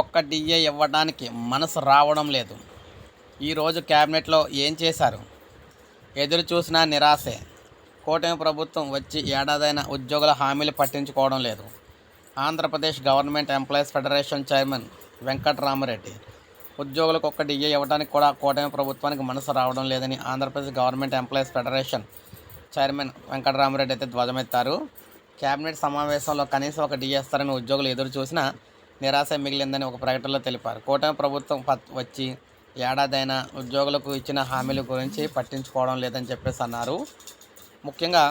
ఒక్క డిఏ ఇవ్వడానికి మనసు రావడం లేదు. ఈరోజు క్యాబినెట్లో ఏం చేశారు? ఎదురు చూసినా నిరాశే. కూటమి ప్రభుత్వం వచ్చి ఏడాదైన ఉద్యోగుల హామీలు పట్టించుకోవడం లేదు. Andhra Pradesh government employees federation chairman Venkatramireddy ఉద్యోగులకు ఒక్క డిఏ ఇవ్వడానికి కూడా కూటమి ప్రభుత్వానికి మనసు రావడం లేదని Andhra Pradesh government employees federation chairman Venkatramireddy అయితే ధ్వజమెత్తారు. క్యాబినెట్ సమావేశంలో కనీసం ఒక డిఏ ఇస్తారని ఉద్యోగులు ఎదురు చూసినా నిరాశ మిగిలిందని ఒక ప్రకటనలో తెలిపారు. కూటమి ప్రభుత్వం వచ్చి ఏడాదైనా ఉద్యోగులకు ఇచ్చిన హామీల గురించి పట్టించుకోవడం లేదని చెప్పేసి అన్నారు. ముఖ్యంగా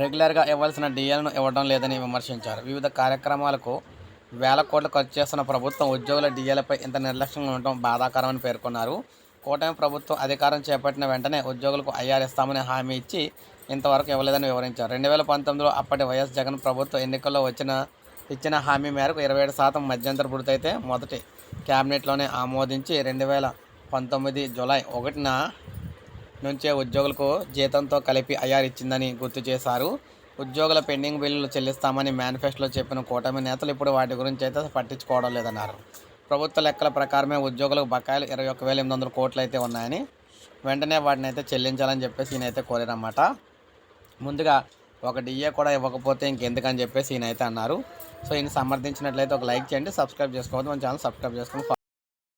రెగ్యులర్గా ఇవ్వాల్సిన డిఎలను ఇవ్వడం లేదని విమర్శించారు. వివిధ కార్యక్రమాలకు వేల కోట్లు ఖర్చు చేస్తున్న ప్రభుత్వం ఉద్యోగుల డిఎలపై ఇంత నిర్లక్ష్యంగా ఉండటం బాధాకరమని పేర్కొన్నారు. కూటమి ప్రభుత్వం అధికారం చేపట్టిన వెంటనే ఉద్యోగులకు ఐఆర్ ఇస్తామని హామీ ఇచ్చి ఇంతవరకు ఇవ్వలేదని వివరించారు. రెండు వేల పంతొమ్మిదిలో అప్పటి వైఎస్ జగన్ ప్రభుత్వం ఎన్నికల్లో వచ్చిన ఇచ్చిన హామీ మేరకు ఇరవై ఏడు శాతం మధ్యంతర భృతి మొదటి క్యాబినెట్లోనే ఆమోదించి రెండు వేల పంతొమ్మిది జూలై ఒకటిన నుంచే ఉద్యోగులకు జీతంతో కలిపి ఐఆర్ ఇచ్చిందని గుర్తు చేశారు. ఉద్యోగుల పెండింగ్ బిల్లులు చెల్లిస్తామని మేనిఫెస్టోలో చెప్పిన కూటమి నేతలు ఇప్పుడు వాటి గురించి అయితే పట్టించుకోవడం లేదన్నారు. ప్రభుత్వ లెక్కల ప్రకారమే ఉద్యోగులకు బకాయిలు ఇరవై ఒక్క వేల ఎనిమిది వందల కోట్లు అయితే ఉన్నాయని వెంటనే వాటిని అయితే చెల్లించాలని చెప్పేసి ఈయనైతే కోరారన్నమాట. ముందుగా ఒక డిఏ కూడా ఇవ్వకపోతే ఇంకెందుకని చెప్పేసి ఈయనైతే అన్నారు. సో ఈయన సమర్థించినట్లయితే ఒక లైక్ చేయండి సబ్స్క్రైబ్ చేసుకోవద్దు మన ఛానల్ సబ్స్క్రైబ్ చేసుకొని